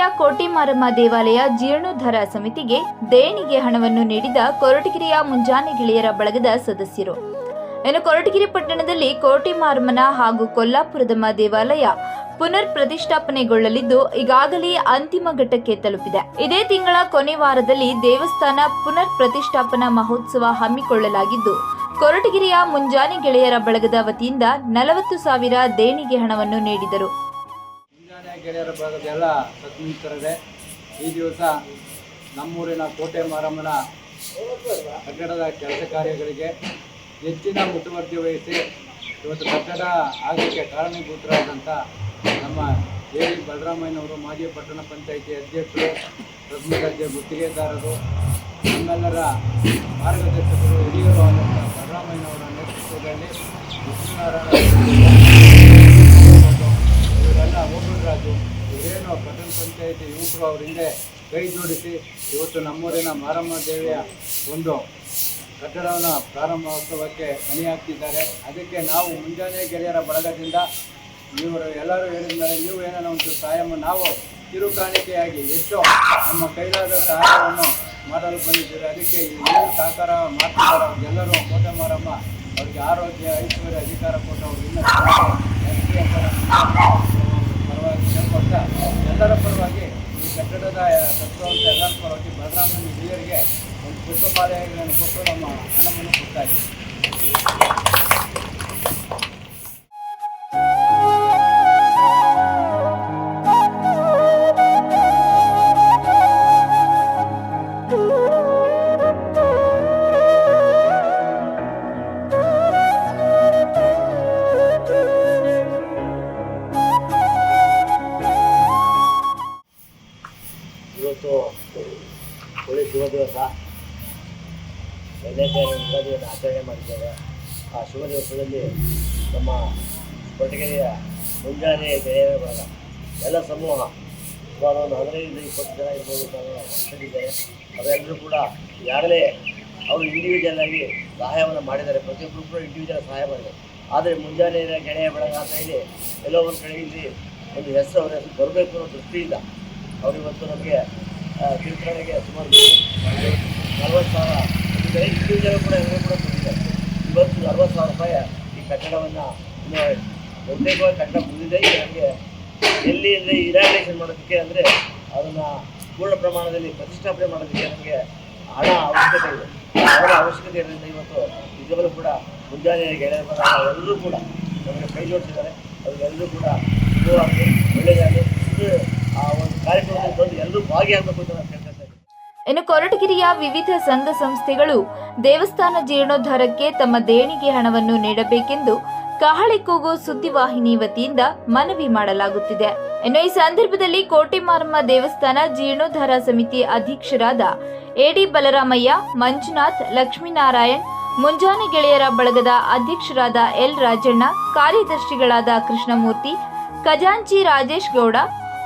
ಕೊರಟಗೆರೆಯ ಕೋಟಿಮಾರಮ್ಮ ದೇವಾಲಯ ಜೀರ್ಣೋದ್ಧಾರ ಸಮಿತಿಗೆ ದೇಣಿಗೆ ಹಣವನ್ನು ನೀಡಿದ ಕೊರಟಗೆರೆಯ ಮುಂಜಾನೆ ಗೆಳೆಯರ ಬಳಗದ ಸದಸ್ಯರು. ಇನ್ನು ಕೊರಟಗೆರೆ ಪಟ್ಟಣದಲ್ಲಿ ಕೋಟಿಮಾರಮ್ಮನ ಹಾಗೂ ಕೊಲ್ಲಾಪುರದಮ್ಮ ದೇವಾಲಯ ಪುನರ್ ಪ್ರತಿಷ್ಠಾಪನೆಗೊಳ್ಳಲಿದ್ದು ಈಗಾಗಲೇ ಅಂತಿಮ ಘಟ್ಟಕ್ಕೆ ತಲುಪಿದೆ. ಇದೇ ತಿಂಗಳ ಕೊನೆ ವಾರದಲ್ಲಿ ದೇವಸ್ಥಾನ ಪುನರ್ ಪ್ರತಿಷ್ಠಾಪನಾ ಮಹೋತ್ಸವ ಹಮ್ಮಿಕೊಳ್ಳಲಾಗಿದ್ದು, ಕೊರಟಗಿರಿಯ ಮುಂಜಾನೆ ಗೆಳೆಯರ ಬಳಗದ ವತಿಯಿಂದ ನಲವತ್ತು ಸಾವಿರ ದೇಣಿಗೆ ಹಣವನ್ನು ನೀಡಿದರು. ಗೆಳೆಯರ ಭಾಗದ ಎಲ್ಲ ಸದ್ಮಿತರಿದೆ ಈ ದಿವಸ ನಮ್ಮೂರಿನ ಕೋಟೆ ಮಾರಮ್ಮನ ಕಟ್ಟಡದ ಕೆಲಸ ಕಾರ್ಯಗಳಿಗೆ ಹೆಚ್ಚಿನ ಮುತುವರ್ಜಿ ವಹಿಸಿ ಇವತ್ತು ಕಟ್ಟಡ ಆಗಲಿಕ್ಕೆ ಕಾರಣೀಭೂತರಾದಂಥ ನಮ್ಮ ಎ ವಿ ಬಲರಾಮಯ್ಯನವರು, ಮಾಜಿ ಪಟ್ಟಣ ಪಂಚಾಯಿತಿ ಅಧ್ಯಕ್ಷರು ಪ್ರಥಮ ದರ್ಜೆ ಗುತ್ತಿಗೆದಾರರು, ನಮ್ಮೆಲ್ಲರ ಮಾರ್ಗದರ್ಶಕರು, ಹಿರಿಯರು ಆದಂಥ ಬಲರಾಮಯ್ಯನವರ ನೇತೃತ್ವದಲ್ಲಿ ಹಿಂದೆ ಕೈ ಜೋಡಿಸಿ. ಇವತ್ತು ನಮ್ಮೂರಿನ ಮಾರಮ್ಮ ದೇವಿಯ ಒಂದು ಕಟ್ಟಡವನ್ನು ಪ್ರಾರಂಭೋತ್ಸವಕ್ಕೆ ಮಣಿ ಹಾಕ್ತಿದ್ದಾರೆ ಅದಕ್ಕೆ ನಾವು ಮುಂಜಾನೆ ಗೆಳೆಯರ ಬಳಗದಿಂದ ಇವರು ಎಲ್ಲರೂ ಹೇಳಿದ್ದಾರೆ ನೀವು ಏನಾರ ಒಂದು ಸಹಾಯವನ್ನು ನಾವು ಕಿರುಕಾಣಿಕೆಯಾಗಿ ಎಷ್ಟು ನಮ್ಮ ಕೈಲಾದ ಸಹಾಯವನ್ನು ಮಾಡಲು ಬಂದಿದ್ದೀರಿ. ಅದಕ್ಕೆ ಏನು ಸಹಕಾರ ಮಾಡ್ತಿದ್ದಾರೆ ಅವ್ರಿಗೆಲ್ಲರೂ. ಕೋಟೆ ಮಾರಮ್ಮ ಅವ್ರಿಗೆ ಆರೋಗ್ಯ, ಐಶ್ವರ್ಯ, ಅಧಿಕಾರ ಕೊಟ್ಟು ಅವ್ರಿಗೆ ಒಂದು ಕುಟುಂಬಾಲಯಗಳನ್ನು ಕೊಟ್ಟು ನಮ್ಮ ಹಣವನ್ನು ಕೊಡ್ತಾ ಇದ್ದೀವಿ ಇವತ್ತು ಹೋಳಿ ಶುಭ ದಿವಸ ಎರಡನೇ ಯುಗಾದಿಯನ್ನು ಆಚರಣೆ ಮಾಡಿದ್ದೇವೆ ಆ ಶುಭ ದಿವಸದಲ್ಲಿ ನಮ್ಮ ಕೊರಟಗೆರೆಯ ಮುಂಜಾನೆ ಗೆಳೆಯರ ಭಾಗ. ಎಲ್ಲ ಸಮೂಹ, ಸುಮಾರು ಒಂದು ಹದಿನೈದು ಇಪ್ಪತ್ತು ಜನ ಇರ್ಬೋದು ನಾನು ಇದ್ದಾರೆ ಅವರೆಲ್ಲರೂ ಕೂಡ ಈಗಾಗಲೇ ಅವರು ಇಂಡಿವಿಜುವಲ್ ಆಗಿ ಸಹಾಯವನ್ನು ಮಾಡಿದ್ದಾರೆ. ಪ್ರತಿಯೊಬ್ಬರು ಕೂಡ ಇಂಡಿವಿಜುವಲ್ ಸಹಾಯ ಮಾಡಿದ್ದಾರೆ. ಆದರೆ ಮುಂಜಾನೆ ಗೆಳೆಯ ಬೆಳಗ ಅಂತ ಹೇಳಿ ಎಲ್ಲೋ ಒಂದು ಕಡೆ ಇಲ್ಲಿ ಒಂದು ಹೆಸರು, ಅವರ ಹೆಸರು ಬರಬೇಕು ಅನ್ನೋ ದೃಷ್ಟಿಯಿಂದ ಅವರಿವತ್ತು ನಮಗೆ ಕಿರುಕರಣೆಗೆ ಸುಮಾರು ನಲ್ವತ್ತು ಸಾವಿರ ಇದ್ದಾರೆ ಇಂಡಿವಿಜುವಲ್ ಕೂಡ ಎಲ್ಲರೂ ಕೂಡ ಕೊಟ್ಟಿದ್ದಾರೆ ಇವತ್ತು ಅರವತ್ತು ಸಾವಿರ ರೂಪಾಯಿ ಈ ಕಟ್ಟಡವನ್ನು ಬಹುತೇಕವಾಗಿ ಕಟ್ಟಡ ಮುಗಿದಿದೆ ಈಗ ನಮಗೆ ಎಲ್ಲಿ ಅಂದರೆ ಇನಾಗ್ರೇಷನ್ ಮಾಡೋದಕ್ಕೆ ಅಂದರೆ ಅದನ್ನು ಪೂರ್ಣ ಪ್ರಮಾಣದಲ್ಲಿ ಪ್ರತಿಷ್ಠಾಪನೆ ಮಾಡೋದಕ್ಕೆ ನಮಗೆ ಹಣ ಅವಶ್ಯಕತೆ ಇದೆ ಹಣ ಅವಶ್ಯಕತೆ ಇರೋದ್ರಿಂದ ಇವತ್ತು ನಿಜವಾಗಲೂ ಕೂಡ ಮುಂಜಾನೆ ಗೆಳೆಯರ ಎಲ್ಲರೂ ಕೂಡ ನಮಗೆ ಕೈ ಜೋಡಿಸಿದ್ದಾರೆ ಅವರಿಗೆಲ್ಲರೂ ಕೂಡ ಒಳ್ಳೆಯದಾಗಲಿ ಆ ಒಂದು ಕಾರ್ಯಕ್ರಮದಲ್ಲಿ ಬಂದು ಎಲ್ಲರೂ ಭಾಗಿಯಾಗಬೇಕು ಅಂತ ನಾನು ಇನ್ನು ಕೊರಟಗಿರಿಯ ವಿವಿಧ ಸಂಘ ಸಂಸ್ಥೆಗಳು ದೇವಸ್ಥಾನ ಜೀರ್ಣೋದ್ಧಾರಕ್ಕೆ ತಮ್ಮ ದೇಣಿಗೆ ಹಣವನ್ನು ನೀಡಬೇಕೆಂದು ಕಹಳೆ ಕೂಗು ಸುದ್ದಿವಾಹಿನಿ ವತಿಯಿಂದ ಮನವಿ ಮಾಡಲಾಗುತ್ತಿದೆ. ಇನ್ನು ಈ ಸಂದರ್ಭದಲ್ಲಿ ಕೋಟೆಮಾರಮ್ಮ ದೇವಸ್ಥಾನ ಜೀರ್ಣೋದ್ಧಾರ ಸಮಿತಿ ಅಧ್ಯಕ್ಷರಾದ ಎಡಿ ಬಲರಾಮಯ್ಯ, ಮಂಜುನಾಥ್, ಲಕ್ಷ್ಮೀನಾರಾಯಣ್, ಮುಂಜಾನೆ ಗೆಳೆಯರ ಬಳಗದ ಅಧ್ಯಕ್ಷರಾದ ಎಲ್ ರಾಜಣ್ಣ, ಕಾರ್ಯದರ್ಶಿಗಳಾದ ಕೃಷ್ಣಮೂರ್ತಿ, ಖಜಾಂಚಿ ರಾಜೇಶ್ ಗೌಡ,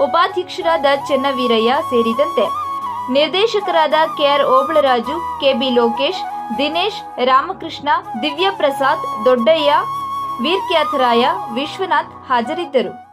ಉಪಾಧ್ಯಕ್ಷರಾದ ಚೆನ್ನವೀರಯ್ಯ ಸೇರಿದಂತೆ ನಿರ್ದೇಶಕರಾದ K R Obalaraju K B Lokesh Dinesh Ramakrishna Divyaprasad Doddaiah Veerkyatharaya Vishwanath ಹಾಜರಿದ್ದರು.